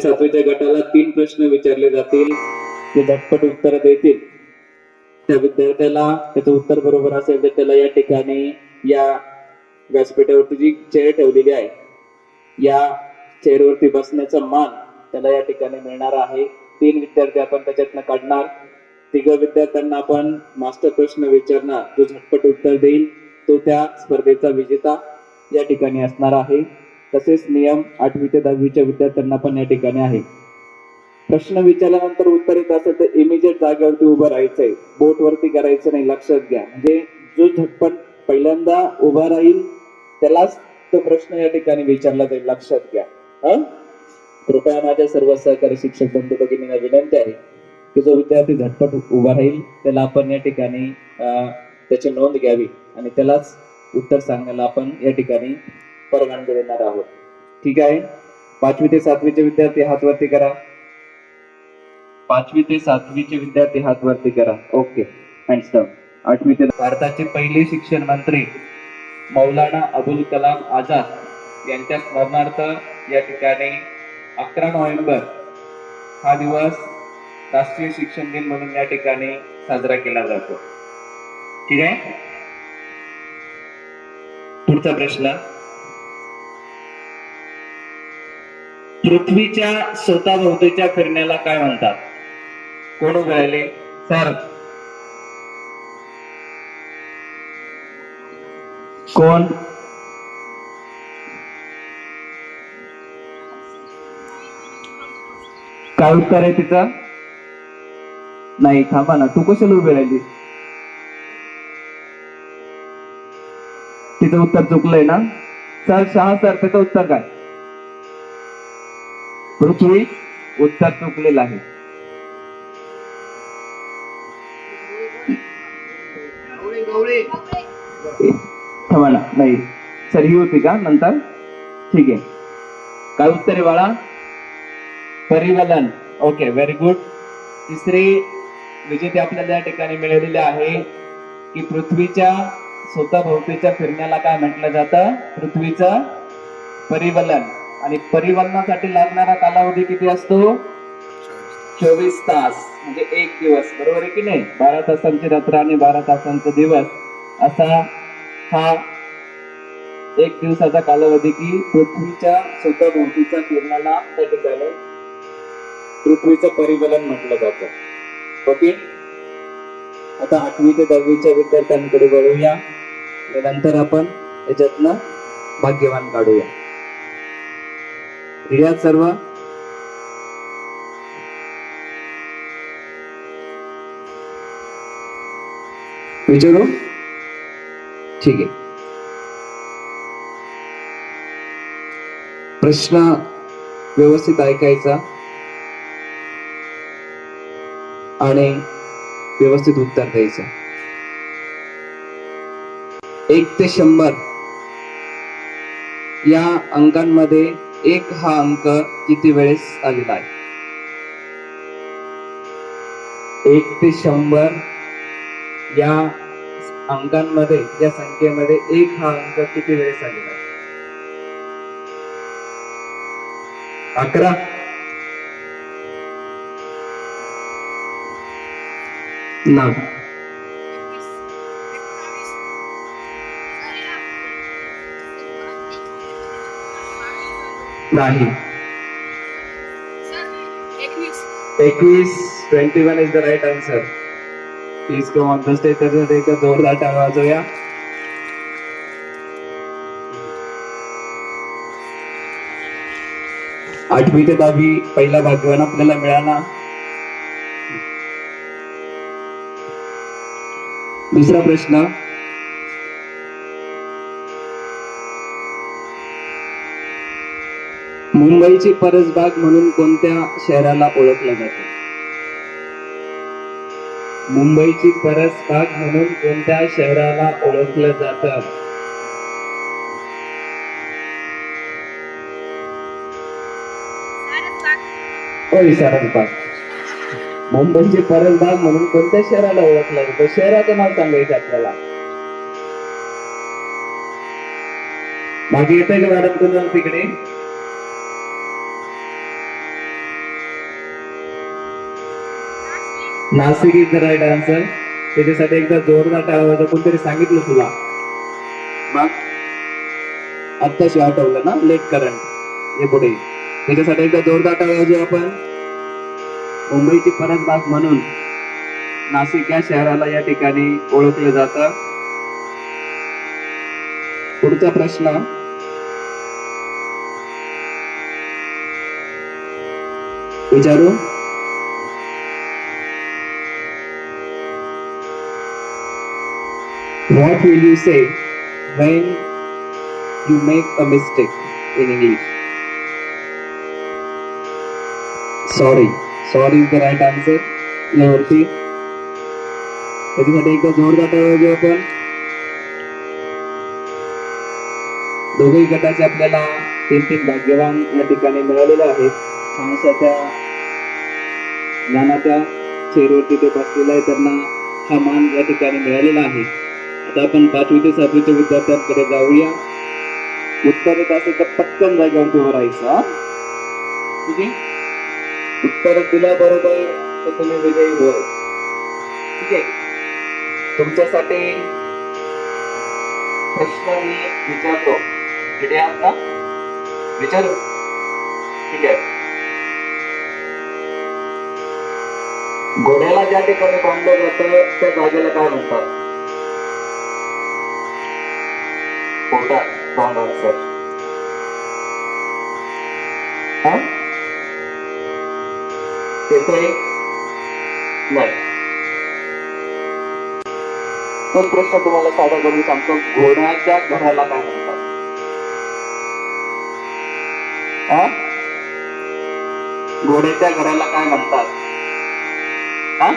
सातवीच्या गटाला तीन प्रश्न विचारले जातील. ते झटपट उत्तर देतील. त्या विद्यार्थ्याला त्याचं उत्तर बरोबर असेल तर त्याला या ठिकाणी या व्यासपीठावरती जी चेअर ठेवलेली आहे या चेअरवरती बसण्याचा मान त्याला या ठिकाणी मिळणार आहे. तीन विद्यार्थी आपण त्याच्यातनं काढणार. तिघ विद्यार्थ्यांना आपण मास्टर प्रश्न विचारणार. जो झटपट उत्तर देईल. तो त्या स्पर्धेचा विजेता या ठिकाणी असणार आहे. तसेच नियम आठवी ते दहावीच्या विद्यार्थ्यांना पण या ठिकाणी आहे. प्रश्न विचारल्यानंतर उत्तर येत असेल तर इमिजिएट जागेवरती उभं राहायचंय. बोट वरती करायचं नाही लक्षात घ्या. म्हणजे जो झटपट पहिल्यांदा उभा राहील त्यालाच तो प्रश्न या ठिकाणी विचारला जाईल. लक्षात घ्या. कृपया माझ्या सर्व सहकारी शिक्षक बंधू भगिनींना विनंती आहे की जो विद्यार्थी झटपट उभा राहील त्याला आपण या ठिकाणी अं, त्याची नोंद घ्यावी आणि त्यालाच उत्तर सांगायला आपण या ठिकाणी परवानगी देणार आहोत. ठीक आहे? पाचवी ते सातवीचे विद्यार्थी हात वरती करा. पाचवी ते सातवीचे विद्यार्थी हात वरती करा. ओके. हँड्स डाऊन आठवी ते भारताचे पहिले शिक्षण मंत्री मौलाना अबुल कलाम आझाद यांच्या स्मरणार्थ या ठिकाणी अकरा नोव्हेंबर हा दिवस राष्ट्रीय शिक्षण दिन म्हणून या ठिकाणी साजरा केला जातो. ठीक आहे? पुढचा प्रश्न. पृथ्वीच्या स्वतःभोवतीच्या फिरण्याला काय म्हणतात? कोण उभे सर. कोण? काय उत्तर आहे तिचं? नाही थांबा ना. तू कशाला उभी राहिली? तिचं उत्तर चुकलंय ना? सर शहा सर त्याचं उत्तर काय? पृथ्वी उत्तर चुकलेलं आहे. नाही. सर ही होती का नंतर? ठीक आहे. काय उत्तर आहे बाळा? परिवलन. ओके व्हेरी गुड तिसरी विजेते आपल्याला या ठिकाणी मिळालेले आहे की पृथ्वीच्या स्वतःभोवतीच्या फिरण्याला काय म्हटलं जातं? पृथ्वीचं परिवलन. आणि परिवहनासाठी लागणारा कालावधी किती असतो? चोवीस तास म्हणजे एक दिवस बरोबर आहे की नाही? बारा तासांची रात्र आणि बारा तासांचा दिवस असा हा एक दिवसाचा कालावधी की पृथ्वीच्या स्वतःभोवतीच्या किरणाला त्या ठिकाणी पृथ्वीचं परिवलन म्हटलं जातं. ओके? आता आठवी ते दहावीच्या विद्यार्थ्यांकडे वळूया. नंतर आपण याच्यातनं भाग्यवान काढूया. या सर्व विचारू? ठीक आहे. प्रश्न व्यवस्थित ऐकायचा आणि व्यवस्थित उत्तर द्यायचं. एक ते शंभर या अंकांमध्ये एक हा अंक किती वेळेस आलेला आहे? एक ते शंभर या अंकांमध्ये या संख्येमध्ये एक हा अंक किती वेळेस आलेला आहे? अकरा. नऊ. नाही. एकवीस twenty one is the right answer please come on the stage त्याच्यासाठी एक जोरदार टाळा वाजवूया आठवी ते दहावी पहिला भाग्यवान आपल्याला मिळाला. दुसरा प्रश्न मुंबईची परसबाग म्हणून कोणत्या शहराला ओळखलं जातं? मुंबईची परसबाग म्हणून कोणत्या शहराला ओळखलं जातं? होय सारसबाग. मुंबईची परसबाग म्हणून कोणत्या शहराला ओळखलं जातं? शहराचं नाव सांगायचं आपल्याला. मागे येतंय का मॅडम तुम्हाला तिकडे? Nashik is the right answer त्याच्यासाठी एकदा जोरदार टाळावायचं कोणतरी सांगितलं तुला? मग आत्ताशी आठवलं ना लेट करंट हे पुढे. त्याच्यासाठी एकदा जोरदार टाळावाजो आपण. मुंबईची परसबाग म्हणून नाशिक या शहराला या ठिकाणी ओळखलं जातं. पुढचा प्रश्न. विचारू? What will you say when you make a mistake in English? Sorry. Sorry is the right answer. यावरती त्याच्यासाठी एकदा जोरदार घेऊ आपण दोघेही गटाचे आपल्याला तीन तीन भाग्यवान या ठिकाणी मिळालेले आहेत माणसाच्या ज्ञानाच्या चेहऱ्यावरती ते बसलेलं आहे त्यांना हा मान या ठिकाणी मिळालेला आहे आता आपण पाचवी ते सातवीच्या विद्यार्थ्यांकडे जाऊया. उत्तर येत असेल तर पटकन जागेवरती उभं राहायचं हा? ठीक आहे उत्तर दिल्याबरोबर तर तुम्ही विजयी हो ठीक आहे. तुमच्यासाठी प्रश्न मी विचारतो. रेडी आहात ना विचारू? ठीक आहे. घोड्याला ज्या ठिकाणी बांधलं जातं त्या जागेला काय म्हणतात? पोटात रॉंग नाही. पण प्रश्न तुम्हाला साधा करून सांगतो घोड्याच्या घराला काय म्हणतात? हा? घोड्याच्या घराला काय म्हणतात? हा?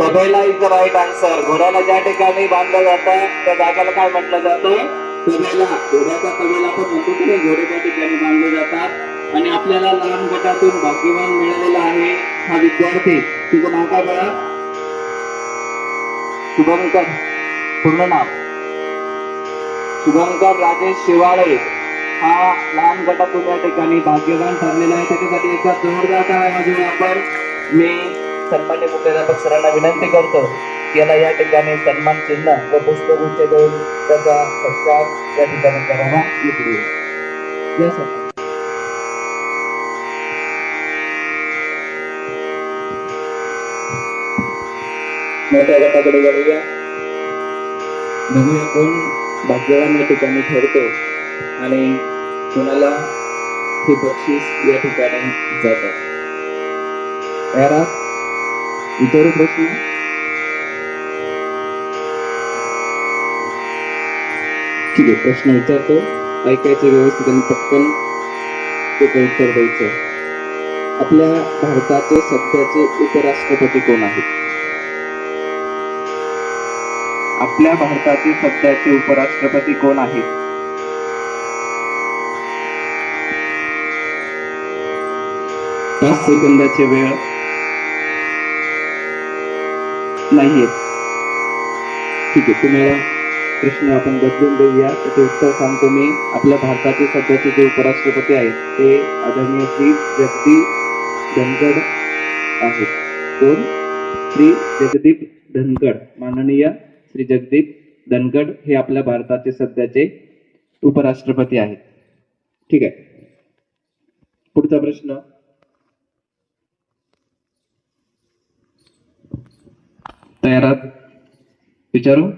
तबेला इज द राईट आन्सर. घोड्याला ज्या ठिकाणी बांधलं जातं त्या जागेला काय म्हटलं जातं? तबेला घोड्याचा तबेला पण म्हणतो की घोडे त्या ठिकाणी बांधले जातात. आणि आपल्याला लहान गटातून भाग्यवान मिळालेला आहे हा विद्यार्थी. तुझं नाव काय बळा? शुभंकर. पूर्ण नाव. शुभंकर राजेश शिवाळे. हा लहान गटातून या ठिकाणी भाग्यवान ठरलेला आहे. त्याच्यासाठी एकदा जोरदार टाळ्या वाजवूया आपण मी सन्मान्य मुख्याध्यापक सरांना विनंती करतो. याला या ठिकाणी सन्मान चिन्ह व पुष्पगुच्छ देऊन त्याचा सत्कार या ठिकाणी करावा इकडे या मोठ्या गटाकडे जाऊया. बघूया कोण भाग्यवान या ठिकाणी ठरतो आणि कोणाला हे बक्षीस या ठिकाणी जातात. तयार आहात? प्रश्न? ठीक आहे प्रश्न विचारतो. ऐकायचं व्यवस्थित आणि पटकन त्याचं उत्तर द्यायचं. आपल्या भारताचे सध्याचे उपराष्ट्रपती कोण आहेत? आपल्या भारताचे सध्याचे उपराष्ट्रपती कोण आहेत? पाच सेकंदाची वेळ नाहीये. ठीक आहे तुम्हाला प्रश्न आपण बदलून देऊया. त्याचे उत्तर सांगतो मी. आपल्या भारताचे सध्याचे जे उपराष्ट्रपती आहेत ते आदरणीय श्री जगदीप धनगड आहेत. कोण? श्री जगदीप धनगड. माननीय श्री जगदीप धनगड हे आपल्या भारताचे सध्याचे उपराष्ट्रपती आहेत. ठीक आहे. पुढचा प्रश्न. तयारात? विचारू?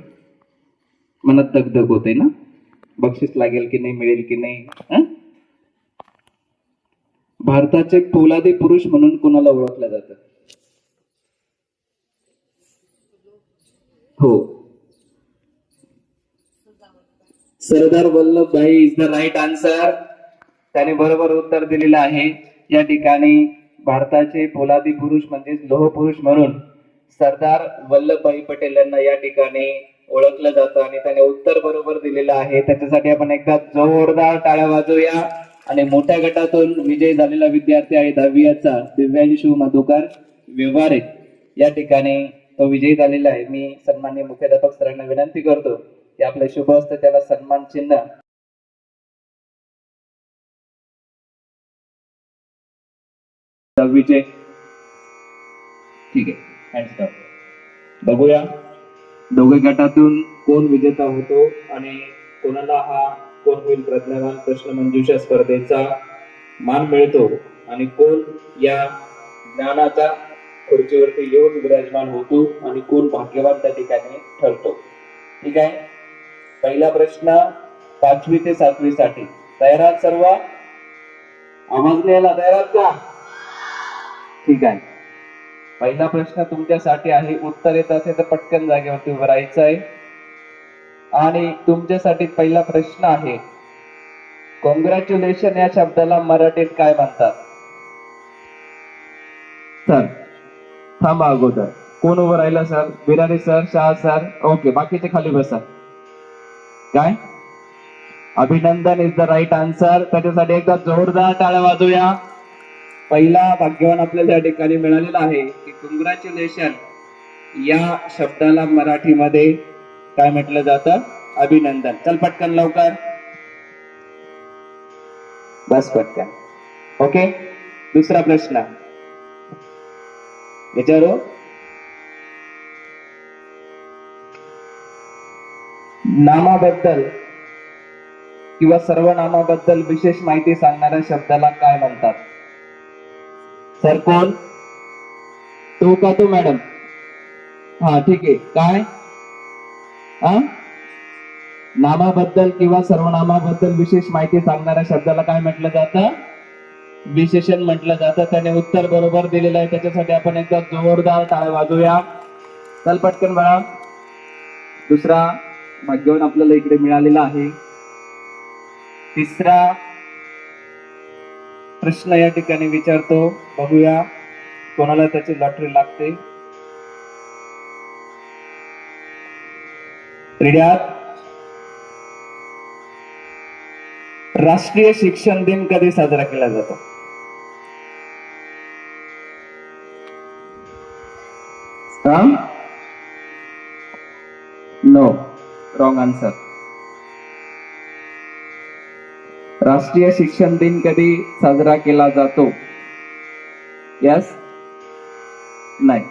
मनात दगदग होते ना? बक्षीस लागेल की नाही मिळेल की नाही भारताचे पोलादी पुरुष म्हणून कोणाला ओळखलं जातं? हो. Sardar Vallabhbhai is the right answer त्याने बरोबर उत्तर दिलेलं आहे. या ठिकाणी भारताचे पोलादी पुरुष म्हणजेच लोह पुरुष म्हणून सरदार वल्लभभाई पटेल यांना या ठिकाणी ओळखलं जातं आणि त्याने उत्तर बरोबर दिलेलं आहे. त्याच्यासाठी आपण एकदा जोरदार टाळ्या वाजवूया. आणि मोठ्या गटातून विजय झालेला विद्यार्थी आहे दहावीचा दिव्यांशू मधुकर व्यवहारे. या ठिकाणी तो विजयी झालेला आहे. मी सन्मान्य मुख्याध्यापक सरांना विनंती करतो की आपलं शुभ असतं त्याला सन्मान चिन्ह. दहावीचे. ठीक आहे. बघूया. दोघे गटातून कोण विजेता होतो आणि कोणाला हा कोण होईल प्रज्ञावान प्रश्न मंजुषा स्पर्धेचा मान मिळतो आणि कोण या ज्ञानाच्या खुर्चीवरती येऊन विराजमान होतो आणि कोण भाग्यवान त्या ठिकाणी ठरतो. ठीक आहे? पहिला प्रश्न पाचवी ते सातवी साठी तयारात सर्व? आवाज द्यायला तयार का? ठीक आहे. पहिला प्रश्न तुमच्यासाठी आहे उत्तर येत असेल तर पटकन जागेवरती उभं राहायचं आहे आणि तुमच्यासाठी पहिला प्रश्न आहे कॉंग्रॅच्युलेशन या शब्दाला मराठीत काय म्हणतात? सर थांबा अगोदर. कोण उभं राहिलं sir? Birari sir Shah sir? Okay बाकीचे खाली बसा. काय? अभिनंदन इज द राईट आन्सर त्याच्यासाठी एकदा जोरदार टाळ्या वाजूया पहिला भाग्यवान आपल्याला या ठिकाणी मिळालेला आहे की कॉंग्रॅच्युलेशन या शब्दाला मराठीमध्ये काय म्हटलं जातं? अभिनंदन. चल पटकन लवकर. बस पटकन. ओके? दुसरा प्रश्न. विचारू? नामाबद्दल किंवा सर्वनामाबद्दल विशेष माहिती सांगणाऱ्या शब्दाला काय म्हणतात? सर कोण? तो का तो मॅडम? हा ठीक आहे. काय? हा नामाबद्दल किंवा सर्वनामाबद्दल विशेष माहिती सांगणाऱ्या शब्दाला काय म्हटलं जातं? विशेषण म्हटलं जातं. त्याने उत्तर बरोबर दिलेलं आहे. त्याच्यासाठी आपण एकदा जोरदार टाळ्या वाजूया. चल पटकन बघा. दुसरा भाग्यवान आपल्याला इकडे मिळालेला आहे. तिसरा प्रश्न या ठिकाणी विचारतो. बघूया कोणाला त्याची लॉटरी लागते. राष्ट्रीय शिक्षण दिन कधी साजरा केला जातो? नो रॉंग आन्सर राष्ट्रीय शिक्षण दिन कधी साजरा केला जातो? यस नाही.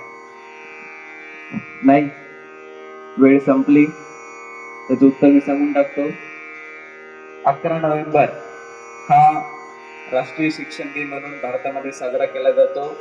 नाही? वेळ संपली. त्याचं उत्तर मी सांगून टाकतो. अकरा नोव्हेंबर हा राष्ट्रीय शिक्षण दिन म्हणून भारतामध्ये साजरा केला जातो.